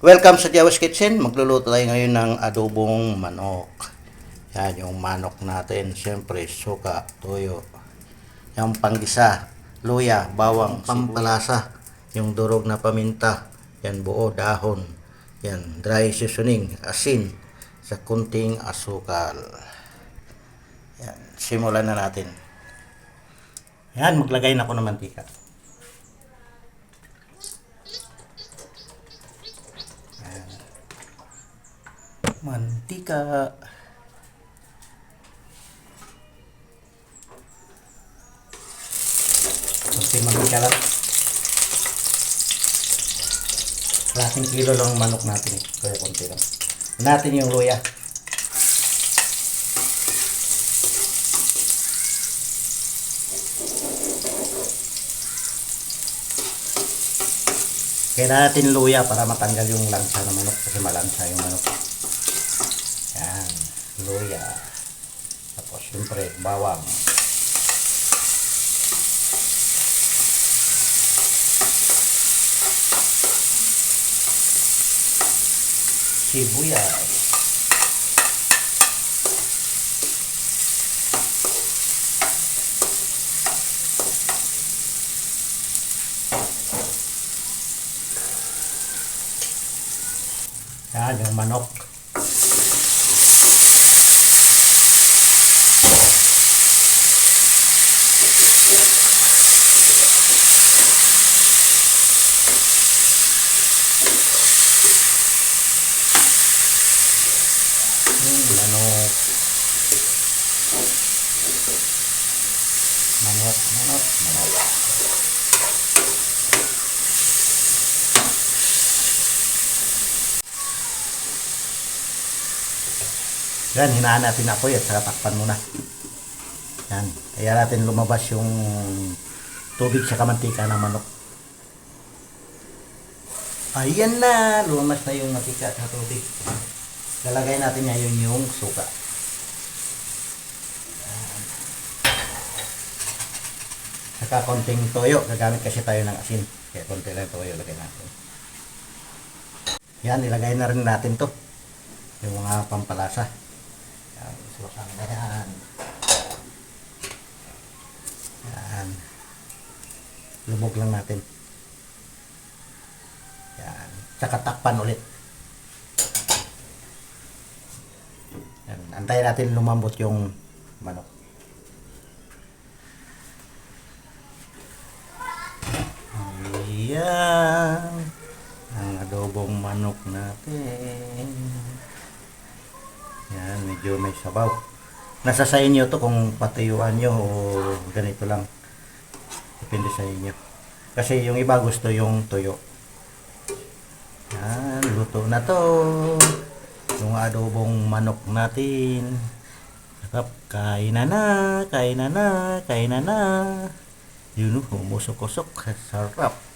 Welcome sa Jawas Kitchen. Magluluto tayo ngayon ng adobong manok. Yan yung manok natin. Siyempre, suka, toyo. Yung panggisa, luya, bawang, pampalasa. Yung durog na paminta. Yan buo, dahon. Yan, dry seasoning, asin, sa kunting asukal. Yan, simulan na natin. Yan, maglagay na ako ng mantika. Mantika. Kunti mantika lang. Klaseng kilo lang ang manok natin eh. Kaya konti lang. Natin yung luya. Kailangan natin luya para matanggal yung lansa ng manok kasi malansa yung manok. Luya. Tapos siyempre bawang. Sibuyas. Yan, yung manok. Hmm, manok. Manok, manok, manok. Yan, hinaan natin na apoy at saka takpan muna. Yan. Kaya natin lumabas yung tubig sa kamantika ng manok. Ayan na! Lumabas na yung mantika sa tubig. Lalagay natin ngayon yung suka. Saka konting toyo. Gagamit kasi tayo ng asin. Kaya konti lang toyo lagay natin. Yan, ilagay na rin natin to. Yung mga pampalasa. Yan, suka na yan. Yan. Lubog lang natin. Yan. Saka takpan ulit. Yan. Antayin natin lumambot yung manok. Ayan. Ang adobong manok natin. Yan, medyo may sabaw. Nasa sa inyo to kung patuyuan nyo o ganito lang. Depende sa inyo. Kasi yung iba gusto yung tuyo. Yan, luto na to. Yung adobong manok natin. Sarap, kain na na, kain na na, kain na na. Yun, humusok-usok. Sarap.